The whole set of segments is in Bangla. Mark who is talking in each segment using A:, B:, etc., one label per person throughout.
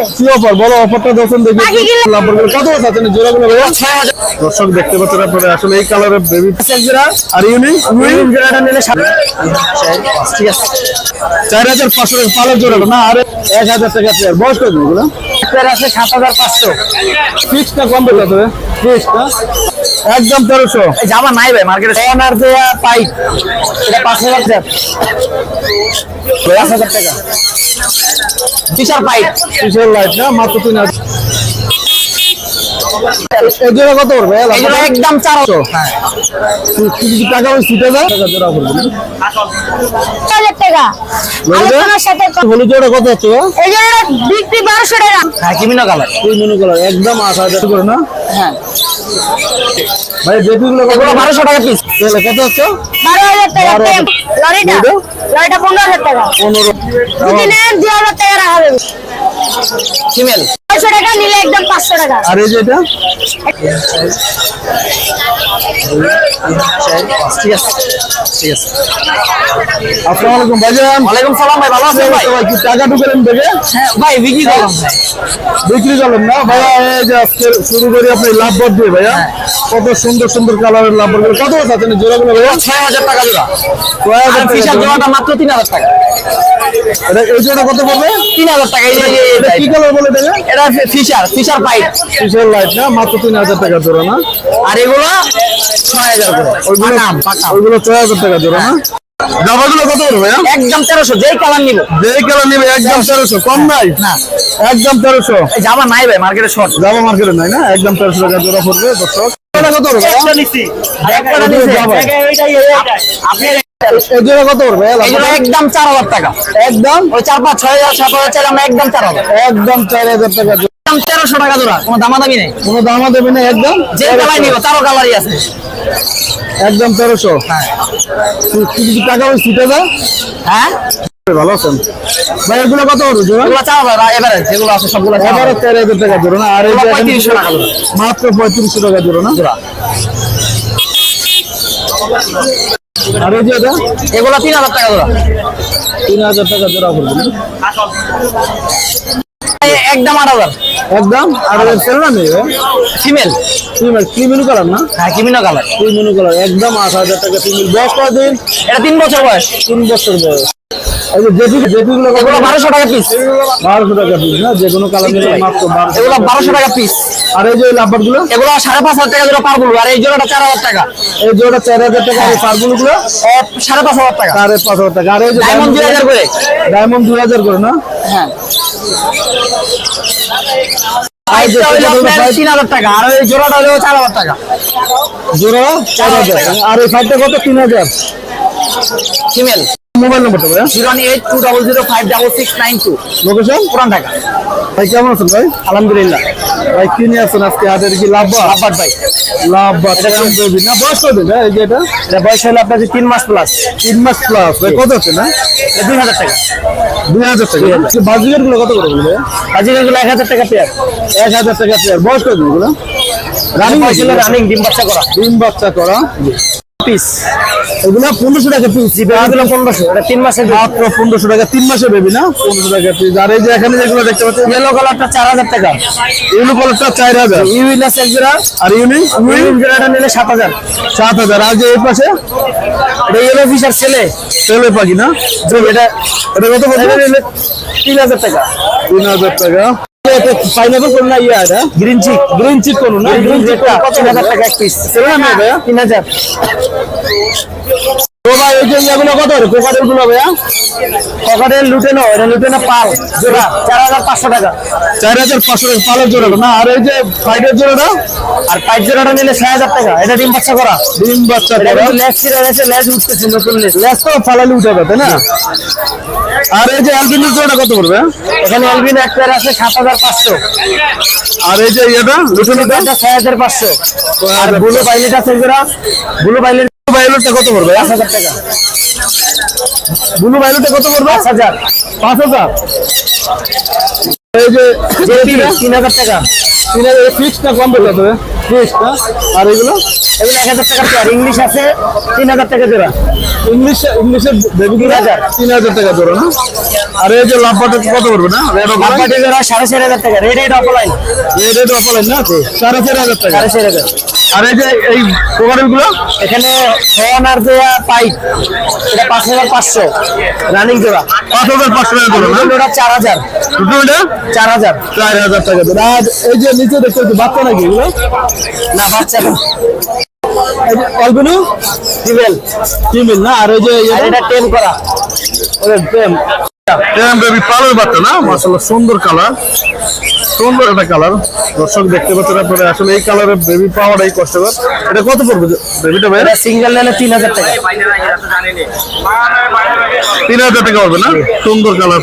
A: আছে?
B: কি অফার? বলো অফারটা দর্শন দেখি। কত আছে? জোড়াগুলো দর্শক দেখতে পাচ্ছেন আপনারা আসলে এই কালারের বেবি জোড়া। আর ইউনিক ইউনিক জোড়াটা নিলে ঠিক আছে। চার হাজার পাঁচশো পালের জোড়াটা না? আর এক হাজার টাকা পেয়ার বয়স কত এগুলো?
C: আপনার আছে সাত হাজার পাঁচশো।
B: ফিক্সটা কম বেলা একদম তেরোশো।
C: জামা নাই ভাই মার্কেটে কর্নার দেয়া পাইপ। এটা পাঁচ হাজার টাকা। পাঁচ হাজার টাকা। বিশাল পাইপ।
B: কিসের লাইট না? মাত্র তিন হাজার। জোড়া কত করবে
C: এগুলো একদম চারশো
B: কিছু টাকা ওই সিটে যায় জোড়া?
A: হাজার টাকা
B: হলুদ জোড়া কত হচ্ছে
A: এই জন্য বিক্রি বারোশো টাকা।
C: হ্যাঁ কিমিনো কালার?
B: তুই মনে করো একদম আট হাজার। করে না?
C: হ্যাঁ।
B: ভাই কত?
C: বারোশো টাকা পিস
B: তাহলে কত হচ্ছে?
A: বারো হাজার টাকা লরিটা?
B: লরিটা?
A: পনেরো হাজার টাকা।
B: পনেরো।
A: দুদিনে দুই হাজার টাকা রাখা
C: ফিমেল?
A: ছয়শো টাকা নিলে একদম পাঁচশো টাকা।
B: আর এই যে এটা?
C: ঠিক আছে ঠিক আছে।
B: আসসালামু আলাইকুম ভাইজান।
C: ওয়ালাইকুম সালাম ভাই ভালো আছেন ভাই?
B: ভাই কি টাকা ঢুকেলেন
C: হ্যাঁ ভাই বিক্রি করলাম।
B: বিক্রি না? ভাইয়া এই যে আজকে শুরু করি আপনি লাভ বট দিয়ে ভাইয়া। কত সুন্দর সুন্দর কালারের লাভ বট কত আছেন জোড়াগুলো ভাইয়া?
C: ছয় হাজার টাকা জোড়া।
B: ছয় হাজার টাকা
C: জোড়াটা মাত্র তিন হাজার টাকা।
B: এটা এই জোড়া কত পড়বে?
C: তিন হাজার টাকা এই
B: এটা কি কালার বলে দেবে
C: এটা ফিশার ফিশার পাইপ
B: কিসের লাইট না? মাত্র তিন হাজার টাকা জোড়া না?
C: আর এগুলো ছয় হাজার করে।
B: ওইগুলো। ওইগুলো ছয় হাজার টাকা জোড়া না? জামাগুলো কত পড়বে?
C: একদম তেরোশো যেই কালার নিব।
B: যে কালার নিবে একদম তেরোশো। কম নাই?
C: না।
B: একদম তেরোশো।
C: এই জামা নাই ভাই মার্কেটে শর্ট
B: জামা মার্কেটে নাই না? একদম তেরোশো টাকা জোড়া পড়বে দর্শক। কত কত পড়বে?
C: এগুলো একদম চার হাজার টাকা।
B: একদম?
C: ওই চার পাঁচ ছয় হাজার সাত হাজার চার আমরা একদম চার হাজার।
B: একদম চার হাজার টাকা
C: একদম তেরোশো টাকা জোড়া কোনো দামাদামি নেই।
B: কোনো একদম?
C: যে কালার নিব তারও কালারই আছে।
B: একদম তেরোশো?
C: হ্যাঁ।
B: কিছু টাকা ওই সিটে যায়
C: হ্যাঁ?
B: ভালো আছেন? ভাই এগুলো কত জোড়া?
C: এগুলো আছে সবগুলো।
B: টাকা জোড়া না? আর এই
C: 3500 টাকা
B: মাত্র পঁয়ত্রিশশো টাকা জোড়া না?
C: জোড়া।
B: আর এই যে এটা
C: এগুলো তিন হাজার টাকা জোড়া
B: তিন হাজার টাকা জোড়া পড়বে
C: একদম আট হাজার।
B: একদম আট হাজার সেল না নেই
C: ফিমেল
B: ফিমেল ক্রিমিনু কালার না?
C: হ্যাঁ ক্রিমিনো কালার
B: ক্রিমিনু কালার একদম আট হাজার টাকা ফিমেল বয়স কদিন
C: এটা তিন বছর বয়স।
B: তিন বছর বয়স। এই যে জেপি জেপিগুলো
C: এগুলো টাকা পিস
B: টাকা পিস না? যে কোনো কালার নিলে মাত্র বারোশো
C: এগুলো টাকা পিস
B: আর এই যে
C: এগুলো সাড়ে পাঁচ হাজার টাকা জোড়া আর এই জোড়াটা চার হাজার টাকা।
B: এই জোড়া চার হাজার টাকা
C: টাকা।
B: সাড়ে পাঁচ হাজার টাকা। আর এই যে
C: ডায়মন্ড করে।
B: ডায়মন্ড দুই হাজার করে না?
C: হ্যাঁ। টাকা আর ওই জোড়াটা হলো চার হাজার টাকা।
B: জোড়া চার হাজার। আর এই ফাইভটা কত? তিন হাজার।
C: ফিমেল
B: মোবাইল নম্বরটা ভাইয়া
C: zero eight two double zero five double six nine two.
B: Location?
C: পুরান ঢাকা।
B: ভাই কেমন আছেন ভাই?
C: আলহামদুলিল্লাহ।
B: ভাই কি নিয়ে আসছেন আজকে? হাটের কি
C: ভাই।
B: লাভ না বয়স কত দিন এই যে এটা?
C: এটা বয়স হলো আপনার তিন মাস প্লাস
B: তিন মাস প্লাস ভাই কত হচ্ছে না?
C: দুই হাজার টাকা।
B: দুই হাজার টাকা? বাজিকারগুলো কত করে বলবে
C: বাজিকারগুলো এক হাজার টাকা পেয়ার
B: এক হাজার টাকা পেয়ার বয়স কত এগুলো?
C: রানিং রানিং ডিম বাচ্চা করা।
B: ডিম বাচ্চা করা।
C: পিস
B: এগুলো পনেরোশো টাকা পিস
C: এগুলো পনেরোশো এটা তিন মাসের
B: মাত্র পনেরোশো টাকা তিন মাসে বেবি না? পনেরোশো টাকা পিস আর এই যে এখানে যেগুলো দেখতে পাচ্ছেন
C: ইয়েলো কালারটা চার হাজার টাকা।
B: ইউনি কলারটা চার হাজার।
C: ইউইলাস এক জোড়া
B: আর ইউনি?
C: ইউইন জোড়াটা নিলে সাত হাজার।
B: সাত হাজার। আর যে এই পাশে?
C: এটা ইয়েলো ফিশার ছেলে।
B: তেলে পাখি না?
C: এটা
B: এটা কত
C: নিলে তিন হাজার টাকা।
B: তিন হাজার টাকা। এটা পাইনাপল কোন না ইয়া এটা।
C: গ্রিন চিক
B: গ্রিন চিক কোন না
C: গ্রিন চিকটা 5000 টাকা? এক পিস
B: সেটা না 3000 যে ইয়াগুলো কত? কোকাটেলগুলো ভাইয়া
C: ককাটেল লুটেনো এটা লুটেনো পাল জোড়া চার হাজার পাঁচশো টাকা।
B: চার হাজার পাঁচশো টাকা পালের জোড়াটা না আর এই যে ফাইটের জোড়াটা
C: আর পাইপ জোড়াটা নিলে ছয় হাজার টাকা এটা ডিম বাচ্চা করা।
B: ডিম বাচ্চা করা।
C: লেজ ছিঁড়ে গেছে উঠতেছে নতুন লেজ।
B: লেস তো ফালালে উঠে যাবে না? আর এই যে অ্যালবিনের জোড়াটা কত পড়বে?
C: এখানে এলবিন এক পেয়ার আছে সাত হাজার পাঁচশো।
B: আর এই যে ইয়েটা লুটেনোটা
C: ছয় হাজার পাঁচশো। আর ব্লু পাইলেট আছে জোড়া। ব্লু পাইলেট
B: ভাইলোটটা কত পড়বে?
C: পাঁচ হাজার টাকা।
B: ব্লু ভাইলোটটা কত পড়বে?
C: পাঁচ হাজার।
B: পাঁচ হাজার। এই যে
C: তিন হাজার টাকা।
B: তিন হাজার। ফিক্সটা কম তবে ফিক্সড না? আর এগুলো?
C: এগুলো এক হাজার টাকা পেয়ার ইংলিশ আছে তিন হাজার টাকা জোড়া।
B: ইংলিশ ইংলিশের বেবি তিন হাজার। তিন হাজার টাকা জোড়া না? আর এই যে লাভবাটা কত পড়বে না? রেড
C: লাভবাটি জোড়া সাড়ে চার হাজার টাকা। Red eight offline
B: red red offline না? সাড়ে চার হাজার টাকা।
C: সাড়ে চার হাজার।
B: আর এই যে এই কোকারেলগুলো
C: এখানে আর দেওয়া পাইপ এটা পাঁচ হাজার পাঁচশো। রানিং জোড়া
B: পাঁচ হাজার পাঁচশো টাকা জোড়া
C: জোড়া চার হাজার।
B: দুটো
C: চার হাজার।
B: চার হাজার টাকা জোড়া আর এই যে নিচে দেখতে বাচ্চা নাকি এগুলো?
C: না বাচ্চা না।
B: অল্পনু?
C: ফিমেল।
B: ফিমেল না? আর ওই যে
C: এটা টেন করা।
B: প্রেম বেবি পালের বাচ্চা না? মাশাআল্লাহ সুন্দর কালার সুন্দর একটা কালার দর্শক দেখতে পাচ্ছেন আপনারা আসলে এই কালারের বেবি পাওয়াটাই কষ্টকর। এটা কত পড়বে বেবিটা ভাই?
C: সিঙ্গেল নেলে তিন হাজার টাকা।
B: তিন হাজার টাকা হবে না? সুন্দর কালার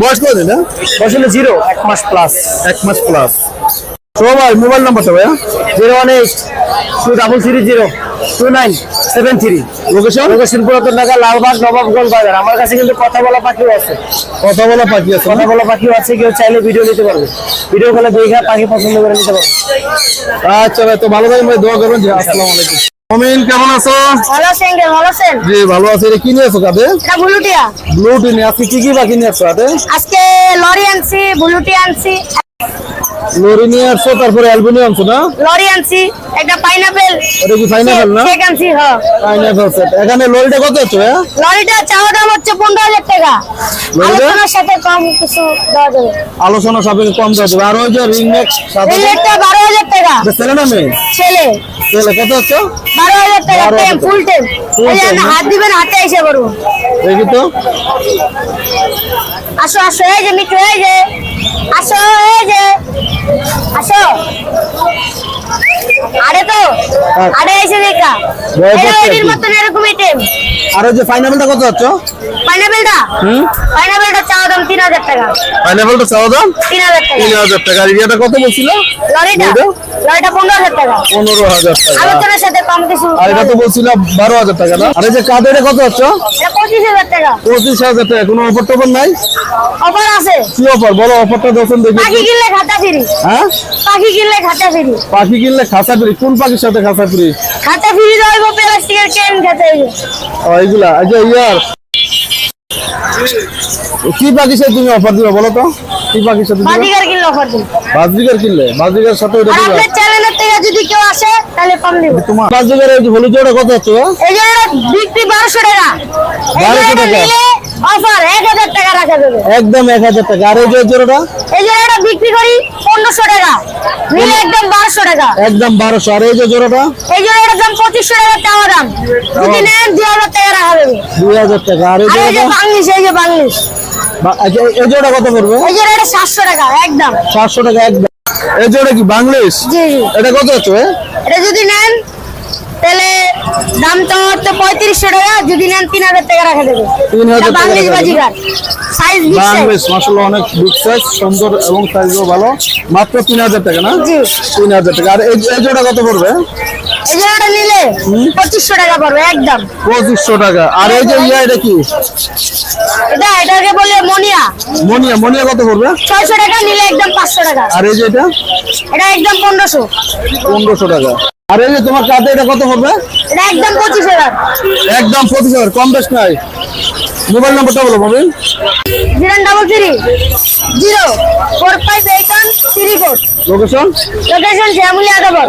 B: বয়স কত দিন হ্যাঁ?
C: বসলে জিরো এক মাস প্লাস
B: এক মাস প্লাস সবাই মোবাইল নাম্বারটা ভাইয়া?
C: Zero one eight two double three zero two nine seven three
B: location
C: location পুরাতন ঢাকা লালবাগ নবাবগঞ্জ বাজার। আমার কাছে কিন্তু কথা বলা পাখিও আছে।
B: কথা বলা পাখি আছে
C: কথা বলা পাখিও আছে কেউ চাইলে ভিডিও নিতে পারবে। ভিডিও কলে দেখে পাখি পছন্দ করে নিতে পারবে।
B: আচ্ছা ভাই তো ভালো থাকবেন ভাই দোয়া করবেন। আসসালামু আলাইকুম। মমিন কেমন আছো?
A: ভালো আছেন গে, ভালো আছেন?
B: জি ভালো আছে। এটা কি নিয়ে আছো কাতে
A: এটা বুলুটিয়া।
B: ব্লু টি নিয়ে আজকে কি কি বাকি নিয়ে আসছো কাতে
A: আজকে লরি আনছি বুলুটি আনছি।
B: লরি নিয়ে আসছো তারপরে অ্যালবিনি আনছো না?
A: লরি আনছি একটা পাইনাপেল
B: এটা কি পাইনাপেল না?
A: কেক আনছি হ্যাঁ
B: পাইনাপেল সেট এখানে লরিটা কত হচ্ছে ভাইয়া?
A: লরিটা চাওয়া দাম হচ্ছে পনেরো হাজার টাকা। আলোচনার সাথে কম কিছু দেওয়া যাবে।
B: আলোচনা সাপেক্ষে কম দেওয়া যাবে। আর ওই যে রিং নেক সাথে
A: এই রেটটা বারো হাজার টাকা।
B: ছেলে না মেয়ে?
A: ছেলে।
B: ছেলে কত হচ্ছে?
A: বারো হাজার টাকা
B: বারো হাজার
A: টেম ফুল টেম
B: না?
A: হাত দিবেন হাতে এসে করব
B: দেখি তো।
A: আসো আসো এই যে মিঠু এই যে। আসো এই যে। আসো। আরে তো আরে এসে দেখা।
B: এরকম
A: এই
B: আর ওই যে পাইনাপেলটা কত
A: পাইনাপেলটা পাইনাপেলটা চাওয়া দাম তিন হাজার টাকা।
B: পাইনাপেলটা চাও দাম?
A: তিন হাজার টাকা।
B: তিন হাজার টাকা। আর ইয়েটা কত বলছিল?
A: লরিটা?
B: লরিটা?
A: লরিটা পনেরো হাজার টাকা।
B: পনেরো হাজার টাকা।
A: আলোচনার সাথে কম কিছু
B: আর এটা তো বারো হাজার টাকা না? আর এই যে কাদের কত হচ্ছে
A: এটা পঁচিশ হাজার টাকা।
B: পঁচিশ হাজার টাকা। কোনো অফার টফার নাই?
A: অফার আছে।
B: কি অফার? বলো অফারটা দর্শন দেখি।
A: পাখি কিনলে খাতা ফিরি।
B: হ্যাঁ?
A: পাখি কিনলে খাতা ফিরি।
B: পাখি কিনলে খাসা ফ্রি। কোন পাখির সাথে খাসা ফ্রি?
A: খাতা ফিরি দেবো প্লাস্টিকের কেন খেতে। হইবে
B: এইগুলা আচ্ছা ইয়ার কি সাথে তুমি অফার দিবে বলো তো? কি সাথে দিবে
A: বাজিকার কিনলে অফার দিন
B: বাজবিকার কিনলে? বাজবিকার সাথে ওটা দিবে?
A: আপনার চ্যানেলের থেকে যদি কেউ আসে তাহলে কম দিব
B: তোমার বাজবিকার এই যে হলুদ জোড়া কত হচ্ছে
A: এই জন্য বিক্রি বারোশো টাকা।
B: 1200 টাকা?
A: অফার এক হাজার টাকা রাখা যাবে।
B: একদম এক হাজার টাকা। আর এই যে জোড়াটা?
A: এই বিক্রি করি পনেরোশো টাকা। নিলে একদম বারোশো টাকা।
B: একদম বারোশো। আর এই যে জোড়াটা?
A: এই জন্য এটার দাম পঁচিশশো টাকা চাওয়া দাম। যদি নেন দুই হাজার টাকা রাখা যাবে।
B: দুই হাজার টাকা। আর এই
A: যে
B: জোড়াটা?
A: বাংলিশ এই যে বাংলিশ
B: আচ্ছা, এই- জোড়া কত পড়বে?
A: এই এটা সাতশো টাকা একদম।
B: সাতশো টাকা একদম। এই জোড়া কি বাংলিশ?
A: জি জি।
B: এটা কত এ?
A: এটা যদি নেন তাহলে দামটা হচ্ছে পঁয়ত্রিশশো টাকা যদি নেন তিন হাজার টাকা রাখা
B: 3000
A: এটা
B: টাকা
A: বাংলিশ। বাজিগার সাইজ
B: বাংলিশ মাসাল্লাহ অনেক বিগ সাইজ সুন্দর এবং সাইজও ভালো। মাত্র তিন হাজার টাকা না?
A: জি।
B: তিন হাজার টাকা। আর এই জোড়া কত পড়বে?
A: এটা নিলে পঁচিশশো টাকা পড়বে একদম।
B: পঁচিশশো টাকা। আর এই যে ইয়া এটা কি?
A: এটা এটাকে বলে মনিয়া।
B: মনিয়া মনিয়া কত পড়বে?
A: ছয়শো টাকা নিলে একদম পাঁচশো টাকা।
B: আর এই যে এটা?
A: এটা একদম পনেরোশো।
B: পনেরোশো টাকা। আর এই যে তোমার কাছে এটা কত পড়বে?
A: এটা একদম পঁচিশ হাজার
B: একদম পঁচিশ হাজার কম বেশ নাই। মোবাইল নাম্বারটা বলো mobile
A: zero double three zero four five eight one three four.
B: Location
A: location Shyamoli আগাবর